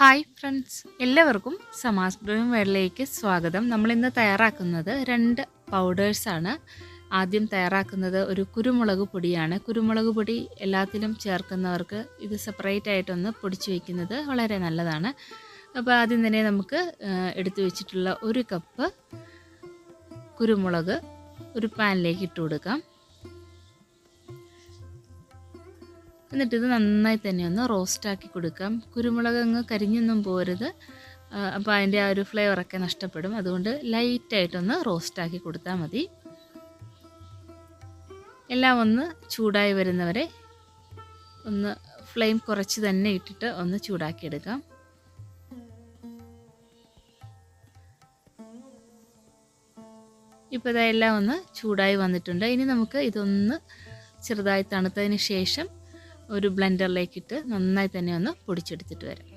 Hi friends. എല്ലാവർക്കും സമാസ് broom വേളിലേക്ക് സ്വാഗതം. നമ്മളിന്ന് തയ്യാറാക്കുന്നത് രണ്ട് പൗഡേഴ്സാണ് ആദ്യം തയ്യാറാക്കുന്നത് ഒരു കുരുമുളക് പൊടിയാണ്. കുരുമുളക് പൊടി എല്ലാത്തിലും ചേർക്കുന്നവർക്ക് ഇത് സെപ്പറേറ്റ് ആയിട്ടൊന്ന് പൊടിച്ച് വയ്ക്കുന്നത് വളരെ നല്ലതാണ്. അപ്പോൾ ആദ്യം തന്നെ നമുക്ക് എടുത്തു വെച്ചിട്ടുള്ള ഒരു കപ്പ് കുരുമുളക് ഒരു പാനിലേക്ക് ഇട്ട് കൊടുക്കാം. എന്നിട്ട് ഇത് നന്നായി തന്നെ ഒന്ന് റോസ്റ്റാക്കി കൊടുക്കാം. കുരുമുളക് അങ്ങ് കരിഞ്ഞൊന്നും പോരുത്. അപ്പോൾ അതിന്റെ ആ ഒരു ഫ്ലേവറൊക്കെ നഷ്ടപ്പെടും. അതുകൊണ്ട് ലൈറ്റായിട്ടൊന്ന് റോസ്റ്റാക്കി കൊടുത്താൽ മതി. എല്ലാം ഒന്ന് ചൂടായി വരുന്നവരെ ഒന്ന് ഫ്ലെയിം കുറച്ച് തന്നെ ഇട്ടിട്ട് ഒന്ന് ചൂടാക്കിയെടുക്കാം ഇപ്പോൾ ഇതെല്ലാം ഒന്ന് ചൂടായി വന്നിട്ടുണ്ട്. ഇനി നമുക്ക് ഇതൊന്ന് ചെറുതായി തണുത്തതിന് ശേഷം ഒരു ബ്ലെൻഡറിലേക്ക് ഇട്ട് നന്നായി തന്നെ ഒന്ന് പൊടിച്ചെടുത്തിട്ട് വരാം.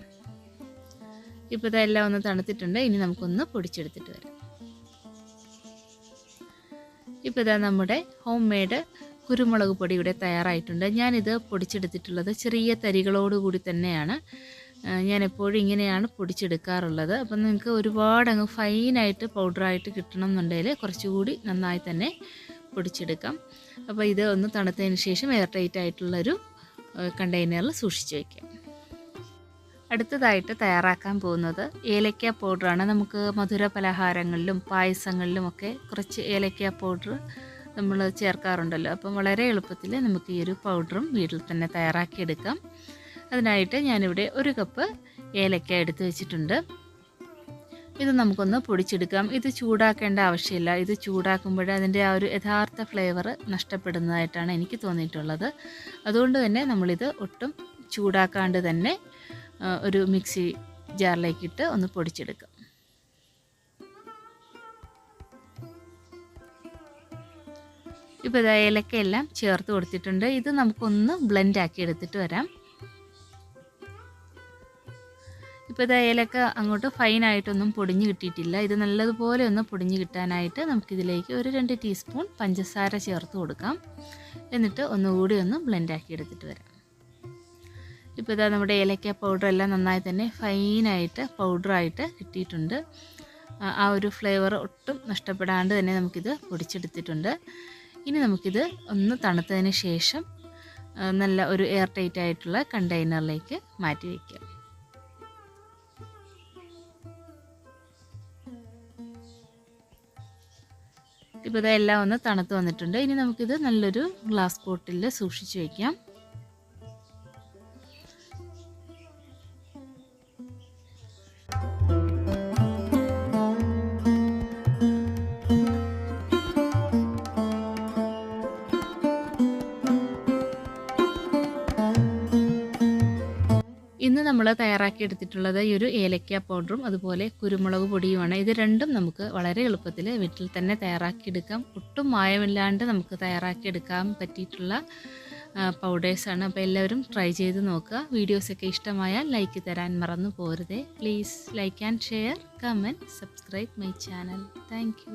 ഇപ്പോൾ ഇതെല്ലാം ഒന്ന് തണുത്തിട്ടുണ്ട് ഇനി നമുക്കൊന്ന് പൊടിച്ചെടുത്തിട്ട് വരാം. ഇപ്പോൾ ഇതാ നമ്മുടെ ഹോം മെയ്ഡ് കുരുമുളക് പൊടി ഇവിടെ തയ്യാറായിട്ടുണ്ട്. ഞാനിത് പൊടിച്ചെടുത്തിട്ടുള്ളത് ചെറിയ തരികളോട് കൂടി തന്നെയാണ്. ഞാൻ എപ്പോഴും ഇങ്ങനെയാണ് പൊടിച്ചെടുക്കാറുള്ളത്. അപ്പം നിങ്ങൾക്ക് ഒരുപാട് അങ്ങ് ഫൈനായിട്ട് പൗഡറായിട്ട് കിട്ടണം എന്നുണ്ടെങ്കിൽ കുറച്ചുകൂടി നന്നായി തന്നെ പൊടിച്ചെടുക്കാം. അപ്പോൾ ഇത് ഒന്ന് തണുത്തതിന് ശേഷം എയർ ടൈറ്റ് ആയിട്ടുള്ളൊരു കണ്ടെയ്നറിൽ സൂക്ഷിച്ച് വയ്ക്കാം അടുത്തതായിട്ട് തയ്യാറാക്കാൻ പോകുന്നത് ഏലക്ക പൗഡറാണ് നമുക്ക് മധുര പലഹാരങ്ങളിലും പായസങ്ങളിലും ഒക്കെ കുറച്ച് ഏലക്ക പൗഡർ നമ്മൾ ചേർക്കാറുണ്ടല്ലോ. അപ്പം വളരെ എളുപ്പത്തിൽ നമുക്ക് ഈ ഒരു പൗഡറും വീട്ടിൽ തന്നെ തയ്യാറാക്കിയെടുക്കാം. അതിനായിട്ട് ഞാനിവിടെ ഒരു കപ്പ് ഏലക്ക എടുത്ത് വെച്ചിട്ടുണ്ട്. ഇത് നമുക്കൊന്ന് പൊടിച്ചെടുക്കാം. ഇത് ചൂടാക്കേണ്ട ആവശ്യമില്ല. ഇത് ചൂടാക്കുമ്പോൾ അതിന്റെ ആ ഒരു യഥാർത്ഥ ഫ്ലേവർ നഷ്ടപ്പെടുന്നതായിട്ടാണ് എനിക്ക് തോന്നിയിട്ടുള്ളത്. അതുകൊണ്ട് തന്നെ നമ്മളിത് ഒട്ടും ചൂടാക്കാണ്ട് തന്നെ ഒരു മിക്സി ജാറിലേക്കിട്ട് ഒന്ന് പൊടിച്ചെടുക്കാം. ഇപ്പോൾ ഇതാ ഏലക്കയെല്ലാം ചേർത്ത് കൊടുത്തിട്ടുണ്ട്. ഇത് നമുക്കൊന്ന് ബ്ലെൻഡ് ആക്കി എടുത്തിട്ട് വരാം. ഇപ്പോൾ ഇത് ഏലക്ക അങ്ങോട്ട് ഫൈനായിട്ടൊന്നും പൊടിഞ്ഞ് കിട്ടിയിട്ടില്ല. ഇത് നല്ലതുപോലെ ഒന്ന് പൊടിഞ്ഞ് കിട്ടാനായിട്ട് നമുക്കിതിലേക്ക് ഒരു രണ്ട് ടീസ്പൂൺ പഞ്ചസാര ചേർത്ത് കൊടുക്കാം. എന്നിട്ട് ഒന്നുകൂടി ഒന്ന് ബ്ലെൻഡാക്കി എടുത്തിട്ട് വരാം. ഇപ്പോൾ ഇതാ നമ്മുടെ ഏലക്ക പൗഡർ എല്ലാം നന്നായി തന്നെ ഫൈനായിട്ട് പൗഡറായിട്ട് കിട്ടിയിട്ടുണ്ട്. ആ- ഒരു ഫ്ലേവർ ഒട്ടും നഷ്ടപ്പെടാണ്ട് തന്നെ നമുക്കിത് പൊടിച്ചെടുത്തിട്ടുണ്ട്. ഇനി നമുക്കിത് ഒന്ന് തണുത്തതിന് ശേഷം നല്ല ഒരു എയർ ടൈറ്റ് ആയിട്ടുള്ള കണ്ടെയ്നറിലേക്ക് മാറ്റി വയ്ക്കാം ഇപ്പോൾ ഇതെല്ലാം ഒന്ന് തണുത്ത് വന്നിട്ടുണ്ട്. ഇനി നമുക്കിത് നല്ലൊരു ഗ്ലാസ് ബോട്ടിൽ സൂക്ഷിച്ച് വയ്ക്കാം ഇന്ന് നമ്മൾ തയ്യാറാക്കി എടുത്തിട്ടുള്ളത് ഈ ഒരു ഏലക്ക പൗഡറും അതുപോലെ കുരുമുളക് പൊടിയുമാണ്. ഇത് രണ്ടും നമുക്ക് വളരെ എളുപ്പത്തിൽ വീട്ടിൽ തന്നെ തയ്യാറാക്കിയെടുക്കാം. ഒട്ടും മായമില്ലാണ്ട് നമുക്ക് തയ്യാറാക്കിയെടുക്കാൻ പറ്റിയിട്ടുള്ള പൗഡേഴ്സാണ് അപ്പോൾ എല്ലാവരും ട്രൈ ചെയ്ത് നോക്കുക. വീഡിയോസൊക്കെ ഇഷ്ടമായാൽ ലൈക്ക് തരാൻ മറന്നു പോരുതേ. Please like and share comment subscribe my channel thank